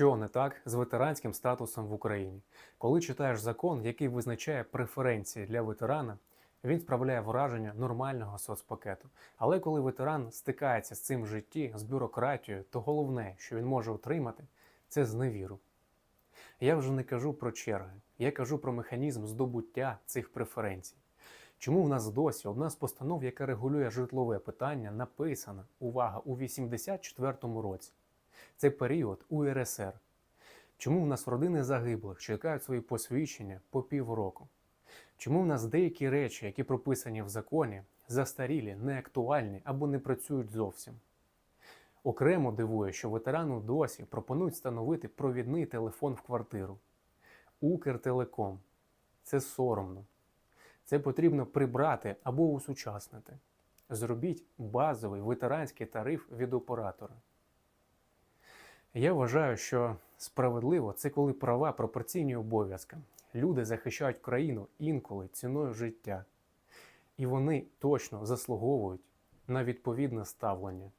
Що не так з ветеранським статусом в Україні? Коли читаєш закон, який визначає преференції для ветерана, він справляє враження нормального соцпакету. Але коли ветеран стикається з цим в житті, з бюрократією, то головне, що він може отримати, це зневіру. Я вже не кажу про черги, я кажу про механізм здобуття цих преференцій. Чому в нас досі одна з постанов, яка регулює житлове питання, написана, увага, у 84-му році? Це період УРСР. Чому в нас родини загиблих чекають свої посвідчення по півроку? Чому в нас деякі речі, які прописані в законі, застарілі, неактуальні або не працюють зовсім? Окремо дивує, що ветерану досі пропонують встановити провідний телефон в квартиру. Укртелеком. Це соромно. Це потрібно прибрати або усучаснити. Зробіть базовий ветеранський тариф від оператора. Я вважаю, що справедливо це коли права пропорційні обов'язкам. Люди захищають країну інколи ціною життя. І вони точно заслуговують на відповідне ставлення.